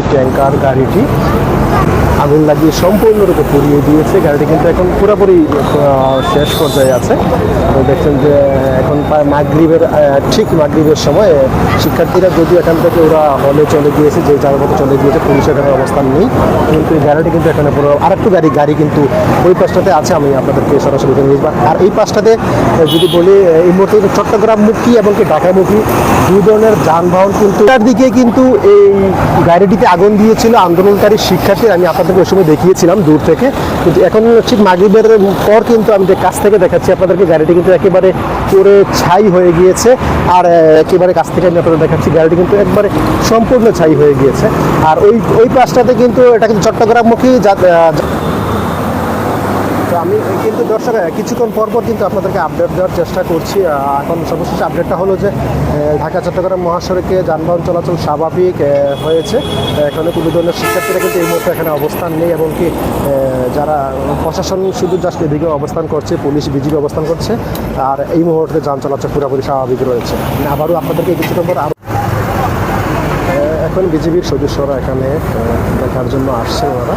এই ট্যাঙ্কার গাড়িটি আগুন লাগিয়ে সম্পূর্ণরূপে পুড়িয়ে দিয়েছে। গাড়িটি কিন্তু এখন পুরোপুরি শেষ পর্যায়ে আছে। দেখছেন যে এখন প্রায় মাগরীবের ঠিক মাগরীবের সময় শিক্ষার্থীরা যদিও এখান থেকে ওরা হলে চলে গিয়েছে, যে যার মতো চলে গিয়েছে, পুলিশ এখানে অবস্থান নেই। কিন্তু এই গাড়িটি কিন্তু এখানে পুরো, আরেকটু গাড়ি গাড়ি কিন্তু ওই পাশটাতে আছে। আমি আপনাদেরকে সরাসরি এখানে নিয়ে আর এই পাশটাতে যদি বলি এই মুহূর্তে কিন্তু চট্টগ্রামমুখী এবং কি ঢাকামুখী দুই ধরনের যানবাহন কিন্তু, তার দিকে কিন্তু এই গাড়িটিতে আগুন দিয়েছিল আন্দোলনকারী শিক্ষার্থী আমি আপনাদেরকে ওই সময় দেখিয়েছিলাম দূর থেকে। কিন্তু এখন ঠিক মাগিবের পর কিন্তু আমি যে কাছ থেকে দেখাচ্ছি, আপনাদেরকে গাড়িটি কিন্তু একেবারে পুরো ছাই হয়ে গিয়েছে। আর একেবারে কাছ থেকে আমি আপনাদের দেখাচ্ছি গাড়িটি কিন্তু একবারে সম্পূর্ণ ছাই হয়ে গিয়েছে। আর ওই ওই পাশটাতে কিন্তু এটা কিন্তু চট্টগ্রামমুখী তো আমি, কিন্তু দর্শক কিছুক্ষণ পর পর কিন্তু আপনাদেরকে আপডেট দেওয়ার চেষ্টা করছি। এখন সর্বশেষ আপডেটটা হলো যে ঢাকা, চট্টগ্রাম মহাসড়কে যানবাহন চলাচল স্বাভাবিক হয়েছে। এখানে কোনো ধরনের শিক্ষার্থীরা কিন্তু এই মুহূর্তে এখানে অবস্থান নেই এবং কি যারা প্রশাসন শুধু জাস্ট এদিকে অবস্থান করছে, পুলিশ, বিজিবি অবস্থান করছে, আর এই মুহূর্তে যান চলাচল পুরোপুরি স্বাভাবিক রয়েছে। আমি আবারও আপনাদেরকে কিছুক্ষণ পর এখন বিজিবির সদস্যরা এখানে দেখার জন্য আসছে ওরা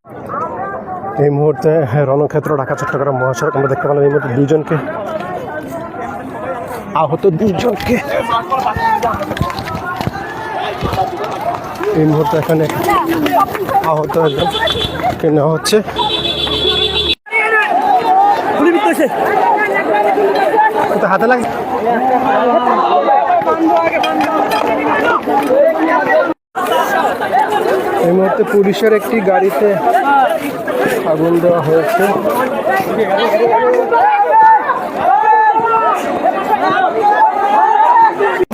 এই মুহূর্তে রণক্ষেত্র, ঢাকা, চট্টগ্রাম মহাসড়ক, আমরা দেখতে পেলাম এই মুহূর্তে দুইজনকে। আহত দুইজনকে। এই মুহূর্তে এখানে আহত একজনকে নেওয়া হচ্ছে। হাতে লাগে? এই মুহূর্তে পুলিশের একটি গাড়িতে আগুন দেওয়া হয়েছে।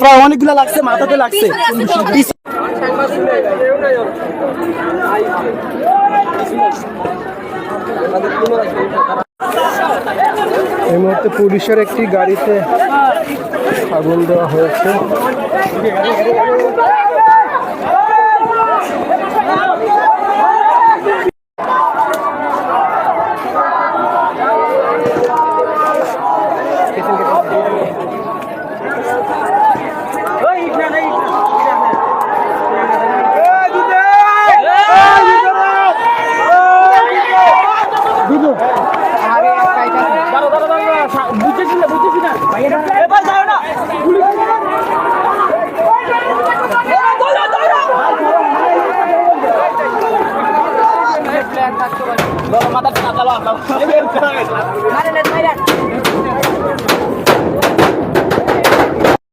প্রায় অনেকগুলো লাগছে, মাথাতে লাগছে। এই মুহূর্তে পুলিশের একটি গাড়িতে আগুন দেওয়া হয়েছে। মাথা চালা মারেন মারেন